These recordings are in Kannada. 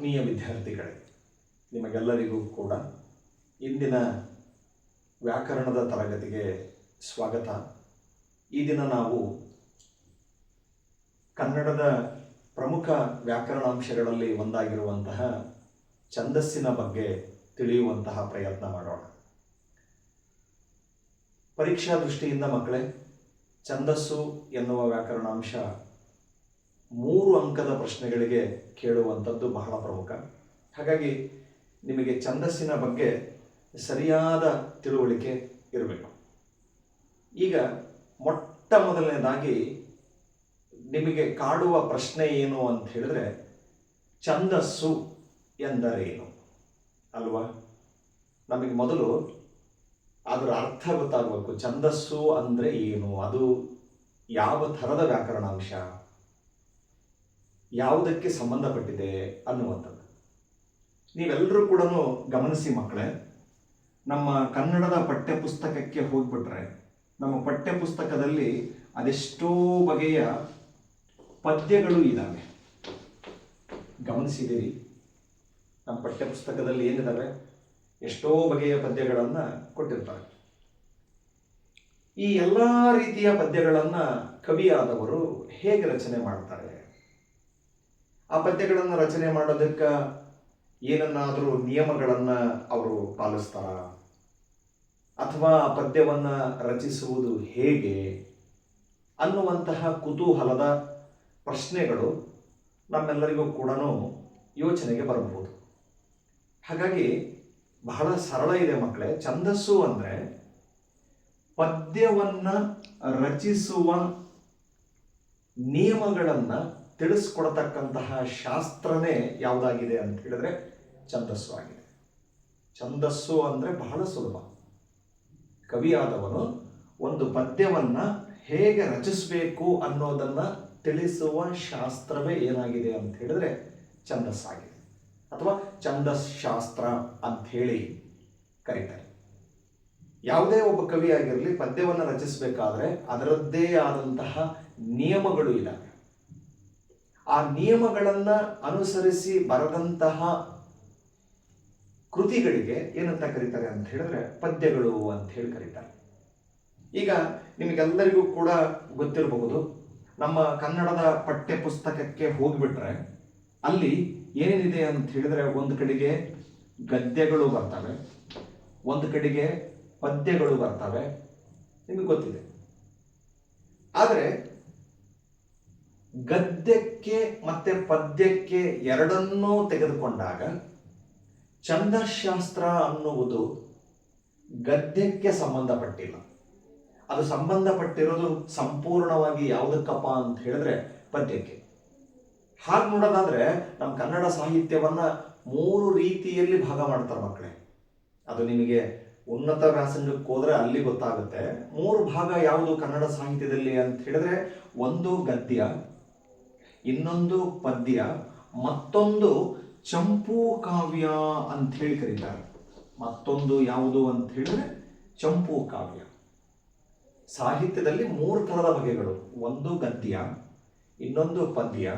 ಆತ್ಮೀಯ ವಿದ್ಯಾರ್ಥಿಗಳೇ, ನಿಮಗೆಲ್ಲರಿಗೂ ಕೂಡ ಇಂದಿನ ವ್ಯಾಕರಣದ ತರಗತಿಗೆ ಸ್ವಾಗತ. ಈ ದಿನ ನಾವು ಕನ್ನಡದ ಪ್ರಮುಖ ವ್ಯಾಕರಣಾಂಶಗಳಲ್ಲಿ ಒಂದಾಗಿರುವಂತಹ ಛಂದಸ್ಸಿನ ಬಗ್ಗೆ ತಿಳಿಯುವಂತಹ ಪ್ರಯತ್ನ ಮಾಡೋಣ. ಪರೀಕ್ಷಾ ದೃಷ್ಟಿಯಿಂದ ಮಕ್ಕಳೇ, ಛಂದಸ್ಸು ಎನ್ನುವ ವ್ಯಾಕರಣಾಂಶ ಮೂರು ಅಂಕದ ಪ್ರಶ್ನೆಗಳಿಗೆ ಕೇಳುವಂಥದ್ದು ಬಹಳ ಪ್ರಮುಖ ಹಾಗಾಗಿ ನಿಮಗೆ ಛಂದಸ್ಸಿನ ಬಗ್ಗೆ ಸರಿಯಾದ ತಿಳುವಳಿಕೆ ಇರಬೇಕು. ಈಗ ಮೊಟ್ಟ ಮೊದಲನೇದಾಗಿ ನಿಮಗೆ ಕಾಡುವ ಪ್ರಶ್ನೆ ಏನು ಅಂತ ಹೇಳಿದ್ರೆ ಛಂದಸ್ಸು ಎಂದರೇನು? ಅಲ್ವಾ? ನಮಗೆ ಮೊದಲು ಅದರ ಅರ್ಥ ಗೊತ್ತಾಗಬೇಕು. ಛಂದಸ್ಸು ಅಂದರೆ ಏನು? ಅದು ಯಾವ ಥರದ ವ್ಯಾಕರಣಾಂಶ? ಯಾವುದಕ್ಕೆ ಸಂಬಂಧಪಟ್ಟಿದೆ ಅನ್ನುವಂಥದ್ದು. ನೀವೆಲ್ಲರೂ ಕೂಡ ಗಮನಿಸಿ ಮಕ್ಕಳೇ, ನಮ್ಮ ಕನ್ನಡದ ಪಠ್ಯಪುಸ್ತಕಕ್ಕೆ ಹೋಗ್ಬಿಟ್ರೆ, ನಮ್ಮ ಪಠ್ಯಪುಸ್ತಕದಲ್ಲಿ ಅದೆಷ್ಟೋ ಬಗೆಯ ಪದ್ಯಗಳು ಇದ್ದಾವೆ ಗಮನಿಸಿದ್ದೀರಿ? ನಮ್ಮ ಪಠ್ಯಪುಸ್ತಕದಲ್ಲಿ ಏನಿದ್ದಾವೆ ಎಷ್ಟೋ ಬಗೆಯ ಪದ್ಯಗಳನ್ನು ಕೊಟ್ಟಿರ್ತಾರೆ. ಈ ಎಲ್ಲ ರೀತಿಯ ಪದ್ಯಗಳನ್ನು ಕವಿಯಾದವರು ಹೇಗೆ ರಚನೆ ಮಾಡ್ತಾರೆ? ಆ ಪದ್ಯಗಳನ್ನು ರಚನೆ ಮಾಡೋದಕ್ಕೆ ಏನನ್ನಾದರೂ ನಿಯಮಗಳನ್ನು ಅವರು ಪಾಲಿಸ್ತಾರ? ಅಥವಾ ಆ ಪದ್ಯವನ್ನು ರಚಿಸುವುದು ಹೇಗೆ? ಅನ್ನುವಂತಹ ಕುತೂಹಲದ ಪ್ರಶ್ನೆಗಳು ನಮ್ಮೆಲ್ಲರಿಗೂ ಕೂಡ ಯೋಚನೆಗೆ ಬರಬಹುದು. ಹಾಗಾಗಿ ಬಹಳ ಸರಳ ಇದೆ ಮಕ್ಕಳೇ ಛಂದಸ್ಸು ಅಂದರೆ ಪದ್ಯವನ್ನು ರಚಿಸುವ ನಿಯಮಗಳನ್ನು ತಿಳಿಸ್ಕೊಡ್ತಕ್ಕಂತಹ ಶಾಸ್ತ್ರನೇ ಯಾವುದಾಗಿದೆ ಅಂತ ಹೇಳಿದ್ರೆ ಛಂದಸ್ಸು ಆಗಿದೆ. ಛಂದಸ್ಸು ಅಂದರೆ ಬಹಳ ಸುಲಭ. ಕವಿಯಾದವನು ಒಂದು ಪದ್ಯವನ್ನು ಹೇಗೆ ರಚಿಸಬೇಕು ಅನ್ನೋದನ್ನು ತಿಳಿಸುವ ಶಾಸ್ತ್ರವೇ ಏನಾಗಿದೆ ಅಂತ ಹೇಳಿದ್ರೆ ಛಂದಸ್ಸಾಗಿದೆ ಅಥವಾ ಛಂದಸ್ ಶಾಸ್ತ್ರ ಅಂತ ಹೇಳಿ ಕರೀತಾರೆ. ಯಾವುದೇ ಒಬ್ಬ ಕವಿಯಾಗಿರಲಿ ಪದ್ಯವನ್ನು ರಚಿಸಬೇಕಾದ್ರೆ ಅದರದ್ದೇ ಆದಂತಹ ನಿಯಮಗಳು ಇದ್ದಾವೆ ಆ ನಿಯಮಗಳನ್ನು ಅನುಸರಿಸಿ ಬರದಂತಹ ಕೃತಿಗಳಿಗೆ ಏನಂತ ಕರೀತಾರೆ ಅಂತ ಹೇಳಿದ್ರೆ ಪದ್ಯಗಳು ಅಂತ ಹೇಳಿ ಕರೀತಾರೆ. ಈಗ ನಿಮಗೆಲ್ಲರಿಗೂ ಕೂಡ ಗೊತ್ತಿರಬಹುದು, ನಮ್ಮ ಕನ್ನಡದ ಪಠ್ಯ ಪುಸ್ತಕಕ್ಕೆ ಹೋಗಿಬಿಟ್ರೆ ಅಲ್ಲಿ ಏನೇನಿದೆ ಅಂತ ಹೇಳಿದ್ರೆ ಒಂದು ಕಡೆಗೆ ಗದ್ಯಗಳು ಬರ್ತವೆ, ಒಂದು ಕಡೆಗೆ ಪದ್ಯಗಳು ಬರ್ತವೆ, ನಿಮಗೆ ಗೊತ್ತಿದೆ. ಆದರೆ ಗದ್ಯಕ್ಕೆ ಮತ್ತೆ ಪದ್ಯಕ್ಕೆ ಎರಡನ್ನೂ ತೆಗೆದುಕೊಂಡಾಗ ಛಂದಶಾಸ್ತ್ರ ಅನ್ನುವುದು ಗದ್ಯಕ್ಕೆ ಸಂಬಂಧಪಟ್ಟಿಲ್ಲ. ಅದು ಸಂಬಂಧಪಟ್ಟಿರೋದು ಸಂಪೂರ್ಣವಾಗಿ ಯಾವುದಕ್ಕಪ್ಪ ಅಂತ ಹೇಳಿದ್ರೆ ಪದ್ಯಕ್ಕೆ. ಹಾಗೆ ನೋಡೋದಾದ್ರೆ ನಮ್ಮ ಕನ್ನಡ ಸಾಹಿತ್ಯವನ್ನ ಮೂರು ರೀತಿಯಲ್ಲಿ ಭಾಗ ಮಾಡ್ತಾರೆ ಮಕ್ಕಳೇ. ಅದು ನಿಮಗೆ ಉನ್ನತ ವ್ಯಾಸಂಗಕ್ಕೆ ಹೋದ್ರೆ ಅಲ್ಲಿ ಗೊತ್ತಾಗುತ್ತೆ. ಮೂರು ಭಾಗ ಯಾವುದು ಕನ್ನಡ ಸಾಹಿತ್ಯದಲ್ಲಿ ಅಂತ ಹೇಳಿದ್ರೆ ಒಂದು ಗದ್ಯ ಇನ್ನೊಂದು ಪದ್ಯ, ಮತ್ತೊಂದು ಚಂಪೂ ಕಾವ್ಯ ಅಂತ ಹೇಳಿ ಕರೀತಾರೆ. ಮತ್ತೊಂದು ಯಾವುದು ಅಂತ ಹೇಳಿದ್ರೆ ಚಂಪೂ ಕಾವ್ಯ. ಸಾಹಿತ್ಯದಲ್ಲಿ ಮೂರು ಥರದ ಬಗೆಗಳು. ಒಂದು ಗದ್ಯ, ಇನ್ನೊಂದು ಪದ್ಯ,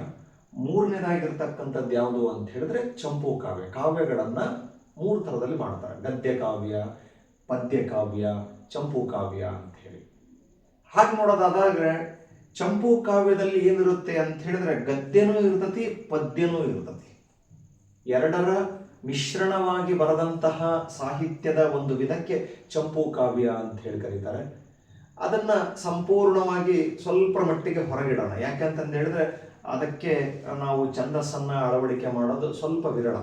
ಮೂರನೇದಾಗಿರ್ತಕ್ಕಂಥದ್ದು ಯಾವುದು ಅಂತ ಹೇಳಿದ್ರೆ ಚಂಪು ಕಾವ್ಯ. ಕಾವ್ಯಗಳನ್ನು ಮೂರು ಥರದಲ್ಲಿ ಮಾಡ್ತಾರೆ. ಗದ್ಯ ಕಾವ್ಯ, ಪದ್ಯ ಕಾವ್ಯ, ಚಂಪು ಕಾವ್ಯ ಅಂತ ಹೇಳಿ. ಹಾಗೆ ನೋಡೋದಾದ್ರೆ ಚಂಪು ಕಾವ್ಯದಲ್ಲಿ ಏನಿರುತ್ತೆ ಅಂತ ಹೇಳಿದ್ರೆ ಗದ್ಯನೂ ಇರ್ತತಿ, ಪದ್ಯನೂ ಇರ್ತತಿ. ಎರಡರ ಮಿಶ್ರಣವಾಗಿ ಬರದಂತಹ ಸಾಹಿತ್ಯದ ಒಂದು ವಿಧಕ್ಕೆ ಚಂಪು ಕಾವ್ಯ ಅಂತ ಹೇಳಿ ಕರೀತಾರೆ. ಅದನ್ನ ಸಂಪೂರ್ಣವಾಗಿ ಸ್ವಲ್ಪ ಮಟ್ಟಿಗೆ ಹೊರಗಿಡೋಣ. ಯಾಕೆಂತಂದು ಹೇಳಿದ್ರೆ ಅದಕ್ಕೆ ನಾವು ಛಂದಸ್ಸನ್ನ ಅಳವಡಿಕೆ ಮಾಡೋದು ಸ್ವಲ್ಪ ವಿರಳ.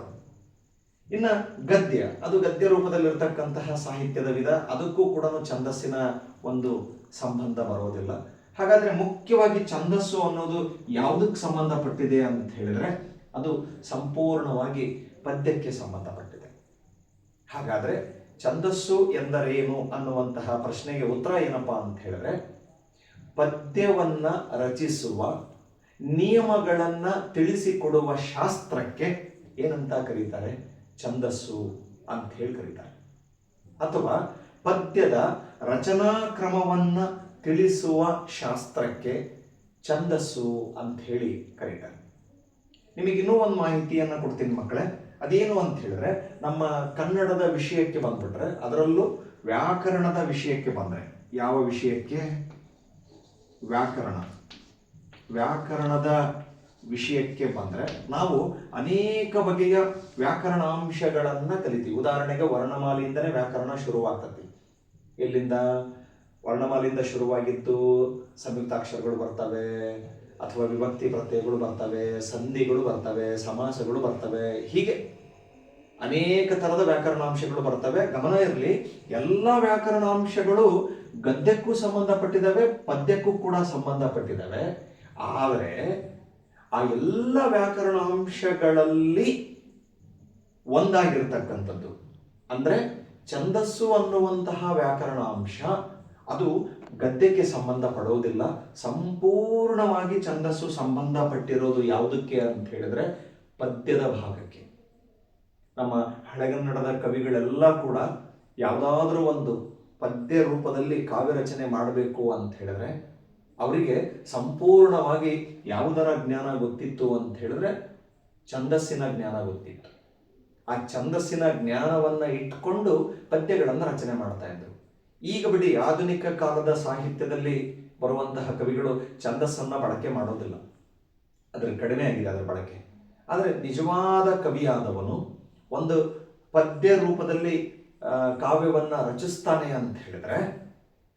ಇನ್ನ ಗದ್ಯ, ಅದು ಗದ್ಯ ರೂಪದಲ್ಲಿರ್ತಕ್ಕಂತಹ ಸಾಹಿತ್ಯದ ವಿಧ, ಅದಕ್ಕೂ ಕೂಡ ಛಂದಸ್ಸಿನ ಒಂದು ಸಂಬಂಧ ಬರೋದಿಲ್ಲ. ಹಾಗಾದ್ರೆ ಮುಖ್ಯವಾಗಿ ಛಂದಸ್ಸು ಅನ್ನೋದು ಯಾವುದಕ್ಕೆ ಸಂಬಂಧಪಟ್ಟಿದೆ ಅಂತ ಹೇಳಿದ್ರೆ ಅದು ಸಂಪೂರ್ಣವಾಗಿ ಪದ್ಯಕ್ಕೆ ಸಂಬಂಧಪಟ್ಟಿದೆ. ಹಾಗಾದ್ರೆ ಛಂದಸ್ಸು ಎಂದರೇನು ಅನ್ನುವಂತಹ ಪ್ರಶ್ನೆಗೆ ಉತ್ತರ ಏನಪ್ಪಾ ಅಂತ ಹೇಳಿದ್ರೆ, ಪದ್ಯವನ್ನ ರಚಿಸುವ, ನಿಯಮಗಳನ್ನು ತಿಳಿಸಿಕೊಡುವ ಶಾಸ್ತ್ರಕ್ಕೆ ಏನಂತ ಕರೀತಾರೆ? ಛಂದಸ್ಸು ಅಂತ ಹೇಳಿ ಕರೀತಾರೆ. ಅಥವಾ ಪದ್ಯದ ರಚನಾ ಕ್ರಮವನ್ನ ತಿಳಿಸುವ ಶಾಸ್ತ್ರಕ್ಕೆ ಛಂದಸ್ಸು ಅಂತ ಹೇಳಿ ಕರೀತಾರೆ. ನಿಮಗೆ ಇನ್ನೂ ಒಂದು ಮಾಹಿತಿಯನ್ನು ಕೊಡ್ತೀನಿ ಮಕ್ಕಳೇ. ಅದೇನು ಅಂತ ಹೇಳಿದ್ರೆ, ನಮ್ಮ ಕನ್ನಡದ ವಿಷಯಕ್ಕೆ ಬಂದ್ಬಿಟ್ರೆ, ಅದರಲ್ಲೂ ವ್ಯಾಕರಣದ ವಿಷಯಕ್ಕೆ ಬಂದರೆ, ಯಾವ ವಿಷಯಕ್ಕೆ? ವ್ಯಾಕರಣ. ವ್ಯಾಕರಣದ ವಿಷಯಕ್ಕೆ ಬಂದರೆ, ನಾವು ಅನೇಕ ಬಗೆಯ ವ್ಯಾಕರಣಾಂಶಗಳನ್ನು ಕಲಿತೀವಿ. ಉದಾಹರಣೆಗೆ ವರ್ಣಮಾಲೆಯಿಂದನೇ ವ್ಯಾಕರಣ ಶುರುವಾಗ್ತತಿ. ಎಲ್ಲಿಂದ? ವರ್ಣಮಾಲೆಯಿಂದ ಶುರುವಾಗಿದ್ದು ಸಂಯುಕ್ತಾಕ್ಷರಗಳು ಬರ್ತವೆ, ಅಥವಾ ವಿಭಕ್ತಿ ಪ್ರತ್ಯಯಗಳು ಬರ್ತವೆ, ಸಂಧಿಗಳು ಬರ್ತವೆ, ಸಮಾಸಗಳು ಬರ್ತವೆ, ಹೀಗೆ ಅನೇಕ ಥರದ ವ್ಯಾಕರಣಾಂಶಗಳು ಬರ್ತವೆ. ಗಮನ ಇರಲಿ, ಎಲ್ಲ ವ್ಯಾಕರಣಾಂಶಗಳು ಗದ್ಯಕ್ಕೂ ಸಂಬಂಧಪಟ್ಟಿದ್ದಾವೆ, ಪದ್ಯಕ್ಕೂ ಕೂಡ ಸಂಬಂಧಪಟ್ಟಿದ್ದಾವೆ. ಆದರೆ ಆ ಎಲ್ಲ ವ್ಯಾಕರಣಾಂಶಗಳಲ್ಲಿ ಒಂದಾಗಿರ್ತಕ್ಕಂಥದ್ದು. ಅಂದ್ರೆ ಛಂದಸ್ಸು ಅನ್ನುವಂತಹ ವ್ಯಾಕರಣಾಂಶ ಅದು ಗದ್ಯಕ್ಕೆ ಸಂಬಂಧ ಪಡೋದಿಲ್ಲ ಸಂಪೂರ್ಣವಾಗಿ ಛಂದಸ್ಸು ಸಂಬಂಧಪಟ್ಟಿರೋದು ಯಾವುದಕ್ಕೆ ಅಂತ ಹೇಳಿದ್ರೆ ಪದ್ಯದ ಭಾಗಕ್ಕೆ. ನಮ್ಮ ಹಳೆಗನ್ನಡದ ಕವಿಗಳೆಲ್ಲ ಕೂಡ ಯಾವುದಾದ್ರೂ ಒಂದು ಪದ್ಯ ರೂಪದಲ್ಲಿ ಕಾವ್ಯ ರಚನೆ ಮಾಡಬೇಕು ಅಂತ ಹೇಳಿದ್ರೆ ಅವರಿಗೆ ಸಂಪೂರ್ಣವಾಗಿ ಯಾವುದರ ಜ್ಞಾನ ಗೊತ್ತಿತ್ತು ಅಂತ ಹೇಳಿದ್ರೆ ಛಂದಸ್ಸಿನ ಜ್ಞಾನ ಗೊತ್ತಿತ್ತು. ಆ ಛಂದಸ್ಸಿನ ಜ್ಞಾನವನ್ನ ಇಟ್ಕೊಂಡು ಪದ್ಯಗಳನ್ನು ರಚನೆ ಮಾಡ್ತಾ ಇದ್ರು. ಈಗ ಬಿಡಿ, ಆಧುನಿಕ ಕಾಲದ ಸಾಹಿತ್ಯದಲ್ಲಿ ಬರುವಂತಹ ಕವಿಗಳು ಛಂದಸ್ಸನ್ನ ಬಳಕೆ ಮಾಡೋದಿಲ್ಲ. ಅದರ ಕಡಿಮೆ ಆಗಿದೆ ಅದರ ಬಳಕೆ. ಆದರೆ ನಿಜವಾದ ಕವಿಯಾದವನು ಒಂದು ಪದ್ಯ ರೂಪದಲ್ಲಿ ಕಾವ್ಯವನ್ನು ರಚಿಸ್ತಾನೆ ಅಂತ ಹೇಳಿದ್ರೆ,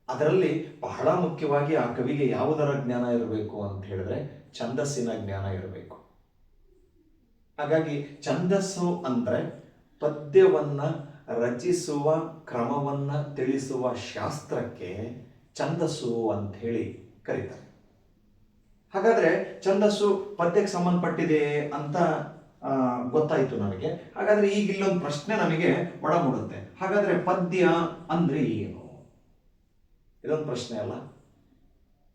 ಅದರಲ್ಲಿ ಬಹಳ ಮುಖ್ಯವಾಗಿ ಆ ಕವಿಗೆ ಯಾವುದರ ಜ್ಞಾನ ಇರಬೇಕು ಅಂತ ಹೇಳಿದ್ರೆ ಛಂದಸ್ಸಿನ ಜ್ಞಾನ ಇರಬೇಕು. ಹಾಗಾಗಿ ಛಂದಸ್ಸು ಅಂದ್ರೆ ಪದ್ಯವನ್ನ ರಚಿಸುವ ಕ್ರಮವನ್ನ ತಿಳಿಸುವ ಶಾಸ್ತ್ರಕ್ಕೆ ಛಂದಸ್ಸು ಅಂತ ಹೇಳಿ ಕರೀತಾರೆ. ಹಾಗಾದ್ರೆ ಛಂದಸ್ಸು ಪದ್ಯಕ್ಕೆ ಸಂಬಂಧಪಟ್ಟಿದೆ ಅಂತ ಗೊತ್ತಾಯಿತು ನನಗೆ ಹಾಗಾದ್ರೆ ಈಗ ಇಲ್ಲೊಂದು ಪ್ರಶ್ನೆ ನಮಗೆ ಒಳಮೂಡುತ್ತೆ. ಹಾಗಾದ್ರೆ ಪದ್ಯ ಅಂದ್ರೆ ಏನು? ಇದೊಂದು ಪ್ರಶ್ನೆ ಅಲ್ಲ.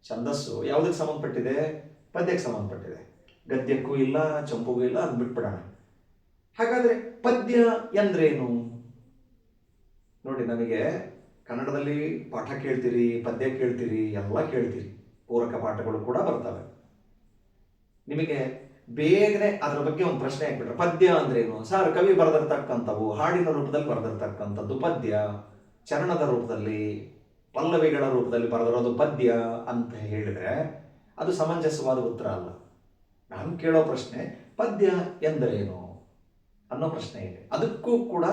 ಛಂದಸ್ಸು ಯಾವುದಕ್ಕೆ ಸಂಬಂಧಪಟ್ಟಿದೆ? ಪದ್ಯಕ್ಕೆ ಸಂಬಂಧಪಟ್ಟಿದೆ. ಗದ್ಯಕ್ಕೂ ಇಲ್ಲ, ಚಂಪುಗೂ ಇಲ್ಲ ಅದು ಬಿಟ್ಬಿಡೋಣ. ಹಾಗಾದ್ರೆ ಪದ್ಯ ಎಂದ್ರೇನು? ನೋಡಿ ನಮಗೆ ಕನ್ನಡದಲ್ಲಿ ಪಾಠ ಕೇಳ್ತೀರಿ, ಪದ್ಯ ಕೇಳ್ತೀರಿ, ಎಲ್ಲ ಕೇಳ್ತೀರಿ. ಪೂರಕ ಪಾಠಗಳು ಕೂಡ ಬರ್ತವೆ. ನಿಮಗೆ ಬೇಗನೆ ಅದರ ಬಗ್ಗೆ ಒಂದು ಪ್ರಶ್ನೆ ಹಾಕ್ಬಿಟ್ರೆ, ಪದ್ಯ ಅಂದ್ರೇನು? ಸರ್, ಕವಿ ಬರೆದಿರ್ತಕ್ಕಂಥವು, ಹಾಡಿನ ರೂಪದಲ್ಲಿ ಬರೆದಿರ್ತಕ್ಕಂಥದ್ದು ಪದ್ಯ, ಚರಣದ ರೂಪದಲ್ಲಿ, ಪಲ್ಲವಿಗಳ ರೂಪದಲ್ಲಿ ಬರೆದಿರೋದು ಪದ್ಯ ಅಂತ ಹೇಳಿದರೆ ಅದು ಸಮಂಜಸವಾದ ಉತ್ತರ ಅಲ್ಲ. ನಾನು ಕೇಳೋ ಪ್ರಶ್ನೆ, ಪದ್ಯ ಎಂದರೇನು ಅನ್ನೋ ಪ್ರಶ್ನೆ ಇದೆ. ಅದಕ್ಕೂ ಕೂಡ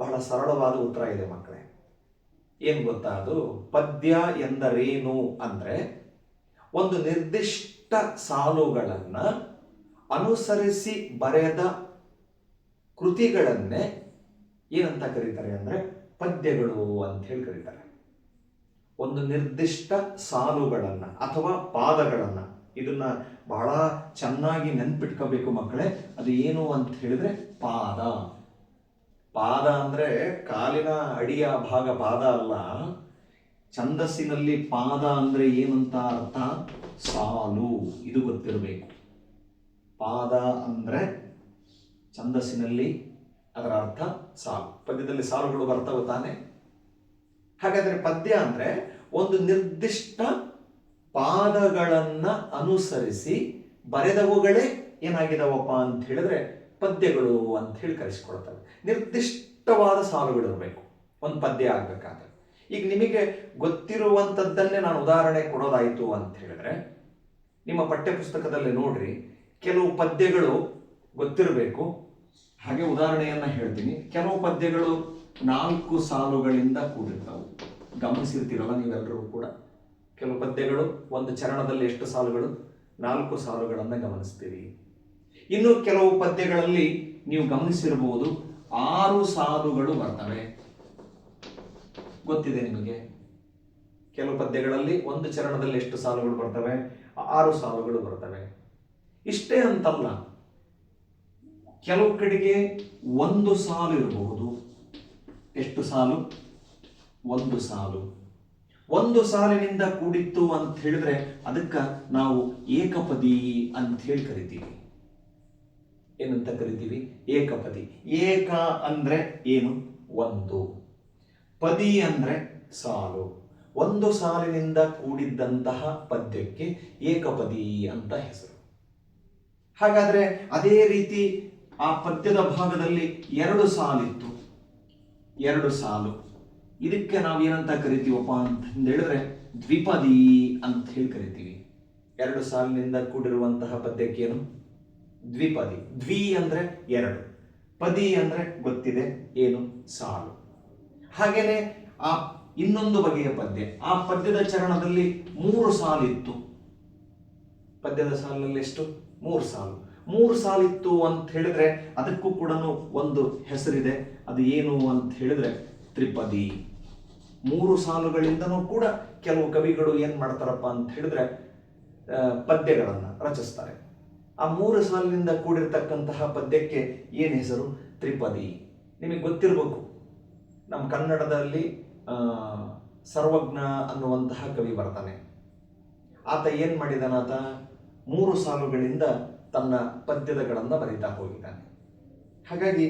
ಬಹಳ ಸರಳವಾದ ಉತ್ತರ ಇದೆ ಮಕ್ಕಳೇ. ಏನು ಗೊತ್ತಾ ಅದು? ಪದ್ಯ ಎಂದರೇನು ಅಂದ್ರೆ ಒಂದು ನಿರ್ದಿಷ್ಟ ಸಾಲುಗಳನ್ನು ಅನುಸರಿಸಿ ಬರೆದ ಕೃತಿಗಳನ್ನೇ ಏನಂತ ಕರೀತಾರೆ ಅಂದ್ರೆ ಪದ್ಯಗಳು ಅಂತ ಹೇಳಿ ಕರೀತಾರೆ. ಒಂದು ನಿರ್ದಿಷ್ಟ ಸಾಲುಗಳನ್ನು ಅಥವಾ ಪಾದಗಳನ್ನು ಇದನ್ನ ಬಹಳ ಚೆನ್ನಾಗಿ ನೆನ್ಪಿಟ್ಕೋಬೇಕು ಮಕ್ಕಳೇ. ಅದು ಏನು ಅಂತ ಹೇಳಿದ್ರೆ ಪಾದ. ಪಾದ ಅಂದ್ರೆ ಕಾಲಿನ ಅಡಿಯ ಭಾಗ, ಪಾದ ಅಲ್ಲ. ಛಂದಸ್ಸಿನಲ್ಲಿ ಪಾದ ಅಂದ್ರೆ ಏನಂತ ಅರ್ಥ? ಸಾಲು. ಇದು ಗೊತ್ತಿರಬೇಕು. ಪಾದ ಅಂದ್ರೆ ಛಂದಸ್ಸಿನಲ್ಲಿ ಅದರ ಅರ್ಥ ಸಾಲು. ಪದ್ಯದಲ್ಲಿ ಸಾಲುಗಳು ಬರ್ತವೆ ತಾನೆ. ಹಾಗಾದ್ರೆ ಪದ್ಯ ಅಂದ್ರೆ ಒಂದು ನಿರ್ದಿಷ್ಟ ಪಾದಗಳನ್ನ ಅನುಸರಿಸಿ ಬರೆದವುಗಳೇ ಏನಾಗಿದವಪ್ಪ ಅಂತ ಹೇಳಿದ್ರೆ ಪದ್ಯಗಳು ಅಂತ ಹೇಳಿ ಕರೆಸಿಕೊಳ್ತವೆ ನಿರ್ದಿಷ್ಟವಾದ ಸಾಲುಗಳು ಇರಬೇಕು. ಒಂದು ಪದ್ಯ ಆಗಬೇಕಾದ್ರೆ. ಈಗ ನಿಮಗೆ ಗೊತ್ತಿರುವಂಥದ್ದನ್ನೇ ನಾನು ಉದಾಹರಣೆ ಕೊಡೋದಾಯಿತು ಅಂತ ಹೇಳಿದ್ರೆ, ನಿಮ್ಮ ಪಠ್ಯಪುಸ್ತಕದಲ್ಲಿ ನೋಡ್ರಿ, ಕೆಲವು ಪದ್ಯಗಳು ಗೊತ್ತಿರಬೇಕು. ಹಾಗೆ ಉದಾಹರಣೆಯನ್ನು ಹೇಳ್ತೀನಿ. ಕೆಲವು ಪದ್ಯಗಳು ನಾಲ್ಕು ಸಾಲುಗಳಿಂದ ಕೂಡಿರ್ತಾವೆ. ಗಮನಿಸಿರ್ತೀರಲ್ಲ ನೀವೆಲ್ಲರೂ ಕೂಡ? ಕೆಲವು ಪದ್ಯಗಳು ಒಂದು ಚರಣದಲ್ಲಿ ಎಷ್ಟು ಸಾಲುಗಳು? ನಾಲ್ಕು ಸಾಲುಗಳನ್ನು ಗಮನಿಸ್ತೀರಿ. ಇನ್ನು ಕೆಲವು ಪದ್ಯಗಳಲ್ಲಿ ನೀವು ಗಮನಿಸಿರಬಹುದು, ಆರು ಸಾಲುಗಳು ಬರ್ತವೆ. ಗೊತ್ತಿದೆ ನಿಮಗೆ? ಕೆಲವು ಪದ್ಯಗಳಲ್ಲಿ ಒಂದು ಚರಣದಲ್ಲಿ ಎಷ್ಟು ಸಾಲುಗಳು ಬರ್ತವೆ? ಆರು ಸಾಲುಗಳು ಬರ್ತವೆ. ಇಷ್ಟೇ ಅಂತಲ್ಲ, ಕೆಲವು ಕಡೆಗೆ ಒಂದು ಸಾಲು ಇರಬಹುದು. ಎಷ್ಟು ಸಾಲು? ಒಂದು ಸಾಲು. ಒಂದು ಸಾಲಿನಿಂದ ಕೂಡಿತ್ತು ಅಂತ ಹೇಳಿದ್ರೆ ಅದಕ್ಕೆ ನಾವು ಏಕಪದಿ ಅಂತ ಹೇಳಿ ಕರಿತೀವಿ. ಏನಂತ ಕರಿತೀವಿ? ಏಕಪದಿ. ಏಕ ಅಂದ್ರೆ ಏನು? ಒಂದು. ಪದಿ ಅಂದ್ರೆ ಸಾಲು. ಒಂದು ಸಾಲಿನಿಂದ ಕೂಡಿದ್ದಂತಹ ಪದ್ಯಕ್ಕೆ ಏಕಪದಿ ಅಂತ ಹೆಸರು. ಹಾಗಾದ್ರೆ ಅದೇ ರೀತಿ ಆ ಪದ್ಯದ ಭಾಗದಲ್ಲಿ ಎರಡು ಸಾಲಿತ್ತು. ಎರಡು ಸಾಲು. ಇದಕ್ಕೆ ನಾವು ಏನಂತ ಕರಿತೀವಪ್ಪ ಅಂತ ಹೇಳಿದ್ರೆ ದ್ವಿಪದಿ ಅಂತ ಹೇಳಿ ಕರಿತೀವಿ. ಎರಡು ಸಾಲಿನಿಂದ ಕೂಡಿರುವಂತಹ ಪದ್ಯಕ್ಕೇನು? ದ್ವಿಪದಿ. ದ್ವಿ ಅಂದ್ರೆ ಎರಡು. ಪದಿ ಅಂದ್ರೆ ಗೊತ್ತಿದೆ ಏನು? ಸಾಲು. ಹಾಗೇನೆ ಆ ಇನ್ನೊಂದು ಬಗೆಯ ಪದ್ಯ. ಆ ಪದ್ಯದ ಚರಣದಲ್ಲಿ ಮೂರು ಸಾಲಿತ್ತು ಪದ್ಯದ ಸಾಲಿನಲ್ಲಿ ಎಷ್ಟು? ಮೂರು ಸಾಲು. ಮೂರು ಸಾಲಿತ್ತು ಅಂತ ಹೇಳಿದ್ರೆ ಅದಕ್ಕೂ ಕೂಡ ಒಂದು ಹೆಸರಿದೆ. ಅದು ಏನು ಅಂತ ಹೇಳಿದ್ರೆ ತ್ರಿಪದಿ. ಮೂರು ಸಾಲುಗಳಿಂದನೂ ಕೂಡ ಕೆಲವು ಕವಿಗಳು ಏನ್ ಮಾಡ್ತಾರಪ್ಪ ಅಂತ ಹೇಳಿದ್ರೆ ಪದ್ಯಗಳನ್ನ ರಚಿಸ್ತಾರೆ. ಆ ಮೂರು ಸಾಲಿನಿಂದ ಕೂಡಿರ್ತಕ್ಕಂತಹ ಪದ್ಯಕ್ಕೆ ಏನು ಹೆಸರು? ತ್ರಿಪದಿ. ನಿಮಗೆ ಗೊತ್ತಿರಬೇಕು. ನಮ್ಮ ಕನ್ನಡದಲ್ಲಿ ಸರ್ವಜ್ಞ ಅನ್ನುವಂತಹ ಕವಿ ಬರ್ತಾನೆ. ಆತ ಏನು ಮಾಡಿದನಾತ? ಮೂರು ಸಾಲುಗಳಿಂದ ತನ್ನ ಪದ್ಯದಗಳನ್ನು ಬರಿತಾ ಹೋಗಿದ್ದಾನೆ. ಹಾಗಾಗಿ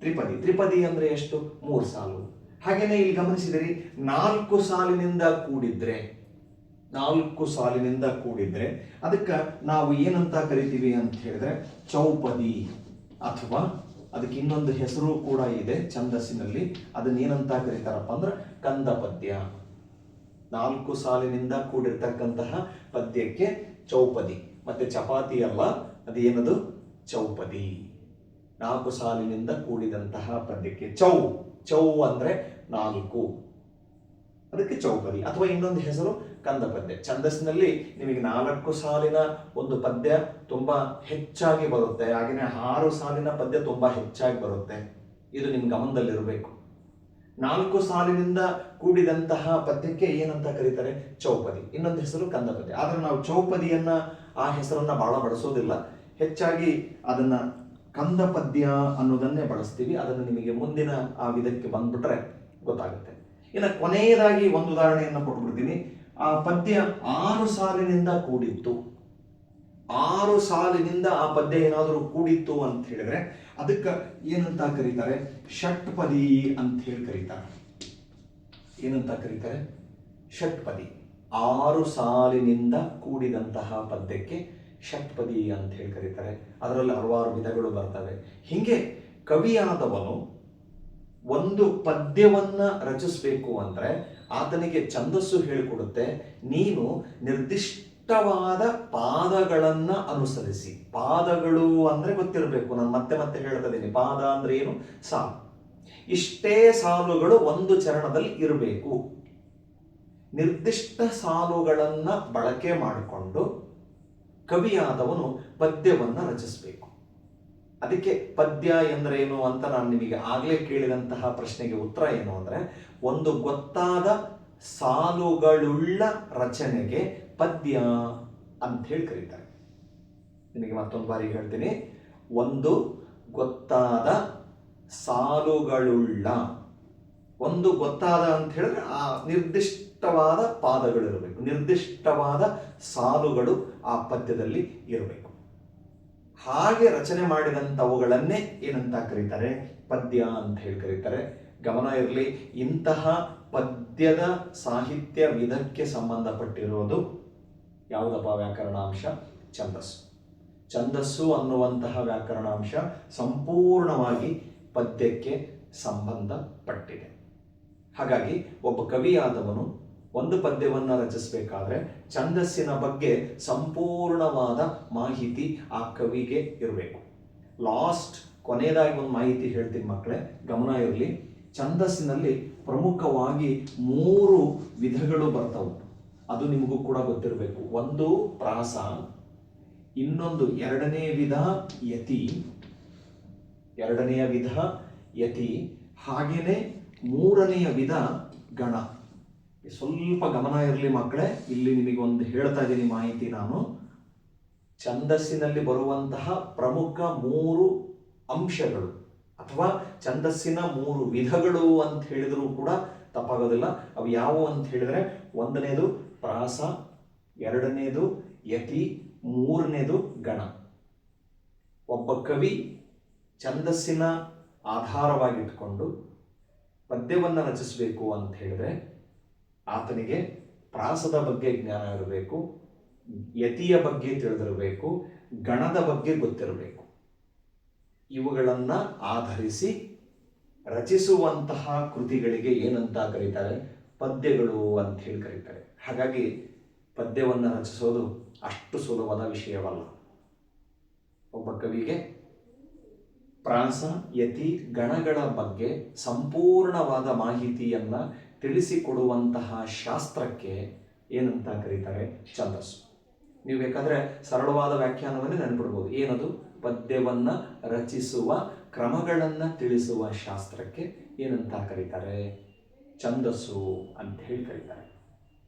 ತ್ರಿಪದಿ. ತ್ರಿಪದಿ ಅಂದರೆ ಎಷ್ಟು? ಮೂರು ಸಾಲು. ಹಾಗೆಯೇ ಇಲ್ಲಿ ಗಮನಿಸಿದಿರಿ, ನಾಲ್ಕು ಸಾಲಿನಿಂದ ಕೂಡಿದ್ರೆ ನಾಲ್ಕು ಸಾಲಿನಿಂದ ಕೂಡಿದ್ರೆ ಅದಕ್ಕೆ ನಾವು ಏನಂತ ಕರಿತೀವಿ ಅಂತ ಹೇಳಿದ್ರೆ ಚೌಪದಿ ಅಥವಾ ಅದಕ್ಕೆ ಇನ್ನೊಂದು ಹೆಸರು ಕೂಡ ಇದೆ ಛಂದಸ್ಸಿನಲ್ಲಿ. ಅದನ್ನ ಏನಂತ ಕರೀತಾರಪ್ಪ ಅಂದ್ರೆ ಕಂದ ಪದ್ಯ ನಾಲ್ಕು ಸಾಲಿನಿಂದ ಕೂಡಿರ್ತಕ್ಕಂತಹ ಪದ್ಯಕ್ಕೆ ಚೌಪದಿ. ಮತ್ತೆ ಚಪಾತಿ ಅಲ್ಲ ಅದೇನದು ಚೌಪದಿ. ನಾಲ್ಕು ಸಾಲಿನಿಂದ ಕೂಡಿದಂತಹ ಪದ್ಯಕ್ಕೆ ಚೌ. ಚೌ ಅಂದ್ರೆ ನಾಲ್ಕು. ಅದಕ್ಕೆ ಚೌಪದಿ ಅಥವಾ ಇನ್ನೊಂದು ಹೆಸರು ಕಂದ ಪದ್ಯ ಛಂದಸ್ಸಿನಲ್ಲಿ ನಿಮಗೆ ನಾಲ್ಕು ಸಾಲಿನ ಒಂದು ಪದ್ಯ ತುಂಬಾ ಹೆಚ್ಚಾಗಿ ಬರುತ್ತೆ. ಹಾಗೆಯೇ ಆರು ಸಾಲಿನ ಪದ್ಯ ತುಂಬಾ ಹೆಚ್ಚಾಗಿ ಬರುತ್ತೆ. ಇದು ನಿಮ್ಮ ಗಮನದಲ್ಲಿರಬೇಕು. ನಾಲ್ಕು ಸಾಲಿನಿಂದ ಕೂಡಿದಂತಹ ಪದ್ಯಕ್ಕೆ ಏನಂತ ಕರೀತಾರೆ? ಚೌಪದಿ. ಇನ್ನೊಂದು ಹೆಸರು ಕಂದ ಪದ್ಯ ಆದ್ರೆ ನಾವು ಚೌಪದಿಯನ್ನ ಆ ಹೆಸರನ್ನ ಬಹಳ ಬಳಸೋದಿಲ್ಲ. ಹೆಚ್ಚಾಗಿ ಅದನ್ನ ಕಂದ ಪದ್ಯ ಅನ್ನೋದನ್ನೇ ಬಳಸ್ತೀವಿ. ಅದನ್ನು ನಿಮಗೆ ಮುಂದಿನ ಆ ವಿಧಕ್ಕೆ ಬಂದ್ಬಿಟ್ರೆ ಗೊತ್ತಾಗುತ್ತೆ. ಇನ್ನು ಕೊನೆಯದಾಗಿ ಒಂದು ಉದಾಹರಣೆಯನ್ನು ಕೊಟ್ಬಿಡ್ತೀನಿ. ಆ ಪದ್ಯ ಆರು ಸಾಲಿನಿಂದ ಕೂಡಿತ್ತು. ಆರು ಸಾಲಿನಿಂದ ಆ ಪದ್ಯ ಏನಾದರೂ ಕೂಡಿತ್ತು ಅಂತ ಹೇಳಿದ್ರೆ ಅದಕ್ಕೆ ಏನಂತ ಕರೀತಾರೆ? ಷಟ್ಪದಿ ಅಂತ ಹೇಳಿ ಕರೀತಾರೆ. ಏನಂತ ಕರೀತಾರೆ? ಷಟ್ಪದಿ. ಆರು ಸಾಲಿನಿಂದ ಕೂಡಿದಂತಹ ಪದ್ಯಕ್ಕೆ ಷಟ್ಪದಿ ಅಂತ ಹೇಳಿ ಕರೀತಾರೆ. ಅದರಲ್ಲಿ ಹಲವಾರು ವಿಧಗಳು ಬರ್ತವೆ. ಹೀಗೆ ಕವಿಯಾದವನು ಒಂದು ಪದ್ಯವನ್ನ ರಚಿಸಬೇಕು ಅಂದ್ರೆ ಆತನಿಗೆ ಛಂದಸ್ಸು ಹೇಳಿಕೊಡುತ್ತೆ. ನೀನು ನಿರ್ದಿಷ್ಟವಾದ ಪಾದಗಳನ್ನ ಅನುಸರಿಸಿ. ಪಾದಗಳು ಅಂದ್ರೆ ಗೊತ್ತಿರಬೇಕು. ನಾನು ಮತ್ತೆ ಮತ್ತೆ ಹೇಳ್ತಾ ಇದ್ದೀನಿ ಪಾದ ಅಂದ್ರೆ ಏನು? ಸಾಲು. ಇಷ್ಟೇ ಸಾಲುಗಳು ಒಂದು ಚರಣದಲ್ಲಿ ಇರಬೇಕು. ನಿರ್ದಿಷ್ಟ ಸಾಲುಗಳನ್ನ ಬಳಕೆ ಮಾಡಿಕೊಂಡು ಕವಿಯಾದವನು ಪದ್ಯವನ್ನ ರಚಿಸಬೇಕು. ಅದಕ್ಕೆ ಪದ್ಯ ಎಂದರೇನು ಅಂತ ನಾನು ನಿಮಗೆ ಆಗಲೇ ಕೇಳಿದಂತಹ ಪ್ರಶ್ನೆಗೆ ಉತ್ತರ ಏನು ಅಂದರೆ, ಒಂದು ಗೊತ್ತಾದ ಸಾಲುಗಳುಳ್ಳ ರಚನೆಗೆ ಪದ್ಯ ಅಂತ ಹೇಳಿ ಕರೀತಾರೆ. ನಿಮಗೆ ಮತ್ತೊಂದು ಬಾರಿ ಹೇಳ್ತೀನಿ. ಒಂದು ಗೊತ್ತಾದ ಸಾಲುಗಳುಳ್ಳ, ಒಂದು ಗೊತ್ತಾದ ಅಂತ ಹೇಳಿದ್ರೆ ಆ ನಿರ್ದಿಷ್ಟವಾದ ಪಾದಗಳಿರಬೇಕು. ನಿರ್ದಿಷ್ಟವಾದ ಸಾಲುಗಳು ಆ ಪದ್ಯದಲ್ಲಿ ಇರಬೇಕು. ಹಾಗೆ ರಚನೆ ಮಾಡಿದಂಥವುಗಳನ್ನೇ ಏನಂತ ಕರೀತಾರೆ? ಪದ್ಯ ಅಂತ ಹೇಳಿ ಕರೀತಾರೆ. ಗಮನ ಇರಲಿ, ಇಂತಹ ಪದ್ಯದ ಸಾಹಿತ್ಯ ವಿಧಕ್ಕೆ ಸಂಬಂಧಪಟ್ಟಿರೋದು ಯಾವುದಪ್ಪ ವ್ಯಾಕರಣಾಂಶ? ಛಂದಸ್ಸು. ಛಂದಸ್ಸು ಅನ್ನುವಂತಹ ವ್ಯಾಕರಣಾಂಶ ಸಂಪೂರ್ಣವಾಗಿ ಪದ್ಯಕ್ಕೆ ಸಂಬಂಧಪಟ್ಟಿದೆ. ಹಾಗಾಗಿ ಒಬ್ಬ ಕವಿಯಾದವನು ಒಂದು ಪದ್ಯವನ್ನು ರಚಿಸಬೇಕಾದ್ರೆ ಛಂದಸ್ಸಿನ ಬಗ್ಗೆ ಸಂಪೂರ್ಣವಾದ ಮಾಹಿತಿ ಆ ಕವಿಗೆ ಇರಬೇಕು. ಲಾಸ್ಟ್ ಕೊನೆಯದಾಗಿ ಒಂದು ಮಾಹಿತಿ ಹೇಳ್ತೀನಿ ಮಕ್ಕಳೇ, ಗಮನ ಇರಲಿ. ಛಂದಸ್ಸಿನಲ್ಲಿ ಪ್ರಮುಖವಾಗಿ ಮೂರು ವಿಧಗಳು ಬರ್ತವೆ. ಅದು ನಿಮಗೂ ಕೂಡ ಗೊತ್ತಿರಬೇಕು. ಒಂದು ಪ್ರಾಸ ಇನ್ನೊಂದು, ಎರಡನೇ ವಿಧ, ಯತಿ. ಎರಡನೆಯ ವಿಧ, ಯತಿ. ಹಾಗೇನೆ ಮೂರನೆಯ ವಿಧ, ಗಣ. ಸ್ವಲ್ಪ ಗಮನ ಇರಲಿ ಮಕ್ಕಳೇ, ಇಲ್ಲಿ ನಿಮಗೆ ಒಂದು ಹೇಳ್ತಾ ಇದ್ದೀನಿ ಮಾಹಿತಿ ನಾನು. ಛಂದಸ್ಸಿನಲ್ಲಿ ಬರುವಂತಹ ಪ್ರಮುಖ ಮೂರು ಅಂಶಗಳು ಅಥವಾ ಛಂದಸ್ಸಿನ ಮೂರು ವಿಧಗಳು ಅಂತ ಹೇಳಿದರೂ ಕೂಡ ತಪ್ಪಾಗೋದಿಲ್ಲ. ಅವು ಯಾವುವು ಅಂತ ಹೇಳಿದ್ರೆ, ಒಂದನೇದು ಪ್ರಾಸ, ಎರಡನೇದು ಯತಿ, ಮೂರನೇದು ಗಣ. ಒಬ್ಬ ಕವಿ ಛಂದಸ್ಸಿನ ಆಧಾರವಾಗಿಟ್ಕೊಂಡು ಪದ್ಯವನ್ನು ರಚಿಸಬೇಕು ಅಂತ ಹೇಳಿದ್ರೆ ಆತನಿಗೆ ಪ್ರಾಸದ ಬಗ್ಗೆ ಜ್ಞಾನ ಇರಬೇಕು, ಯತಿಯ ಬಗ್ಗೆ ತಿಳಿದಿರಬೇಕು ಗಣದ ಬಗ್ಗೆ ಗೊತ್ತಿರಬೇಕು. ಇವುಗಳನ್ನು ಆಧರಿಸಿ ರಚಿಸುವಂತಹ ಕೃತಿಗಳಿಗೆ ಏನಂತ ಕರೀತಾರೆ? ಪದ್ಯಗಳು ಅಂತ ಹೇಳಿ ಕರೀತಾರೆ. ಹಾಗಾಗಿ ಪದ್ಯವನ್ನು ರಚಿಸೋದು ಅಷ್ಟು ಸುಲಭದ ವಿಷಯವಲ್ಲ. ಒಬ್ಬ ಕವಿಗೆ ಪ್ರಾಸ ಯತಿ ಗಣಗಳ ಬಗ್ಗೆ ಸಂಪೂರ್ಣವಾದ ಮಾಹಿತಿಯನ್ನು ತಿಳಿಸಿಕೊಡುವಂತಹ ಶಾಸ್ತ್ರಕ್ಕೆ ಏನಂತ ಕರೀತಾರೆ ಛಂದಸ್ಸು. ನೀವು ಬೇಕಾದರೆ ಸರಳವಾದ ವ್ಯಾಖ್ಯಾನವನ್ನೇ ನೆನಪಿಡ್ಬೋದು. ಏನದು? ಪದ್ಯವನ್ನು ರಚಿಸುವ, ಕ್ರಮಗಳನ್ನು ತಿಳಿಸುವ ಶಾಸ್ತ್ರಕ್ಕೆ ಏನಂತ ಕರೀತಾರೆ? ಛಂದಸ್ಸು ಅಂತ ಹೇಳಿ ಕರೀತಾರೆ.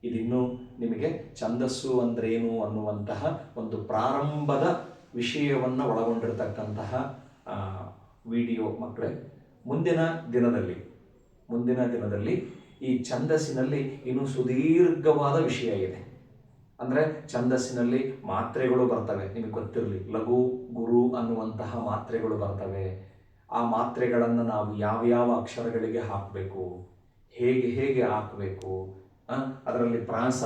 ಇದಿನ್ನೂ ನಿಮಗೆ ಛಂದಸ್ಸು ಏನು ಅನ್ನುವಂತಹ ಒಂದು ಪ್ರಾರಂಭದ ವಿಷಯವನ್ನು ಒಳಗೊಂಡಿರತಕ್ಕಂತಹ ವಿಡಿಯೋ ಮಕ್ಕಳೇ ಮುಂದಿನ ದಿನದಲ್ಲಿ ಮುಂದಿನ ದಿನದಲ್ಲಿ ಈ ಛಂದಸ್ಸಿನಲ್ಲಿ ಇನ್ನೂ ಸುದೀರ್ಘವಾದ ವಿಷಯ ಇದೆ. ಅಂದರೆ ಛಂದಸ್ಸಿನಲ್ಲಿ ಮಾತ್ರೆಗಳು ಬರ್ತವೆ, ನಿಮಗೆ ಗೊತ್ತಿರಲಿ, ಲಘು ಗುರು ಅನ್ನುವಂತಹ ಮಾತ್ರೆಗಳು ಬರ್ತವೆ. ಆ ಮಾತ್ರೆಗಳನ್ನು ನಾವು ಯಾವ್ಯಾವ ಅಕ್ಷರಗಳಿಗೆ ಹಾಕಬೇಕು, ಹೇಗೆ ಹೇಗೆ ಹಾಕಬೇಕು ಅದರಲ್ಲಿ ಪ್ರಾಸ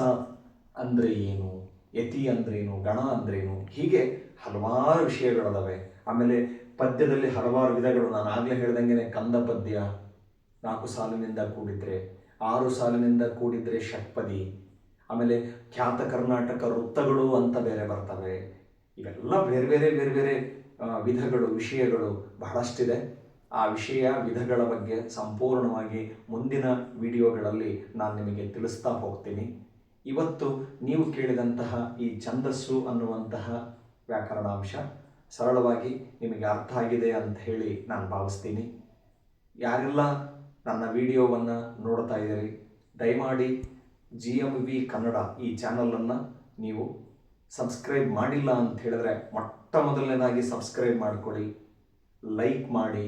ಅಂದರೆ ಏನು, ಯತಿ ಅಂದ್ರೇನು ಗಣ ಅಂದ್ರೇನು ಹೀಗೆ ಹಲವಾರು ವಿಷಯಗಳಿದಾವೆ. ಆಮೇಲೆ ಪದ್ಯದಲ್ಲಿ ಹಲವಾರು ವಿಧಗಳು. ನಾನು ಆಗಲೇ ಹೇಳ್ದಂಗೆ ಕಂದ ಪದ್ಯ, ನಾಲ್ಕು ಸಾಲಿನಿಂದ ಕೂಡಿದ್ರೆ ಆರು ಸಾಲಿನಿಂದ ಕೂಡಿದ್ರೆ ಷಟ್ಪದಿ, ಆಮೇಲೆ ಖ್ಯಾತ ಕರ್ನಾಟಕ ವೃತ್ತಗಳು ಅಂತ ಬೇರೆ ಬರ್ತವೆ. ಇವೆಲ್ಲ ಬೇರೆ ಬೇರೆ ಬೇರೆ ಬೇರೆ ವಿಧಗಳು, ವಿಷಯಗಳು ಬಹಳಷ್ಟಿದೆ. ಆ ವಿಷಯ, ವಿಧಗಳ ಬಗ್ಗೆ ಸಂಪೂರ್ಣವಾಗಿ ಮುಂದಿನ ವಿಡಿಯೋಗಳಲ್ಲಿ ನಾನು ನಿಮಗೆ ತಿಳಿಸ್ತಾ ಹೋಗ್ತೀನಿ. ಇವತ್ತು ನೀವು ಕೇಳಿದಂತಹ ಈ ಛಂದಸ್ಸು ಅನ್ನುವಂತಹ ವ್ಯಾಕರಣಾಂಶ ಸರಳವಾಗಿ ನಿಮಗೆ ಅರ್ಥ ಆಗಿದೆ ಅಂತ ಹೇಳಿ ನಾನು ಭಾವಿಸ್ತೀನಿ. ಯಾರೆಲ್ಲ ನನ್ನ ವಿಡಿಯೋವನ್ನು ನೋಡ್ತಾ ಇದ್ದೀರಿ, ದಯಮಾಡಿ ಜಿ ಎಂ ವಿ ಕನ್ನಡ ಈ ಚಾನಲನ್ನು ನೀವು ಸಬ್ಸ್ಕ್ರೈಬ್ ಮಾಡಿಲ್ಲ ಅಂತ ಹೇಳಿದ್ರೆ ಮೊಟ್ಟ ಮೊದಲನೇದಾಗಿ ಸಬ್ಸ್ಕ್ರೈಬ್ ಮಾಡಿಕೊಡಿ, ಲೈಕ್ ಮಾಡಿ,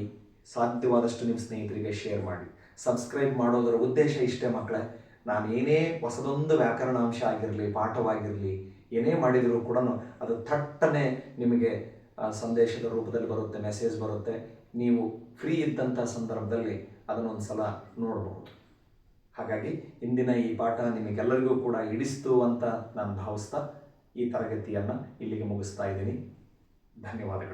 ಸಾಧ್ಯವಾದಷ್ಟು ನಿಮ್ಮ ಸ್ನೇಹಿತರಿಗೆ ಶೇರ್ ಮಾಡಿ. ಸಬ್ಸ್ಕ್ರೈಬ್ ಮಾಡೋದರ ಉದ್ದೇಶ ಇಷ್ಟೇ ಮಕ್ಕಳೇ, ನಾನು ಏನೇ ಹೊಸದೊಂದು ವ್ಯಾಕರಣಾಂಶ ಆಗಿರಲಿ, ಪಾಠವಾಗಿರಲಿ, ಏನೇ ಮಾಡಿದರೂ ಕೂಡ ಅದು ಥಟ್ಟನೆ ನಿಮಗೆ ಸಂದೇಶದ ರೂಪದಲ್ಲಿ ಬರುತ್ತೆ ಮೆಸೇಜ್ ಬರುತ್ತೆ. ನೀವು ಫ್ರೀ ಇದ್ದಂಥ ಸಂದರ್ಭದಲ್ಲಿ ಅದನ್ನೊಂದು ಸಲ ನೋಡಬಹುದು ಹಾಗಾಗಿ ಇಂದಿನ ಈ ಪಾಠ ನಿಮಗೆಲ್ಲರಿಗೂ ಕೂಡ ಹಿಡಿಸ್ತು ಅಂತ ನಾನು ಭಾವಿಸ್ತಾ ಈ ತರಗತಿಯನ್ನು ಇಲ್ಲಿಗೆ ಮುಗಿಸ್ತಾ ಇದ್ದೀನಿ. ಧನ್ಯವಾದಗಳು.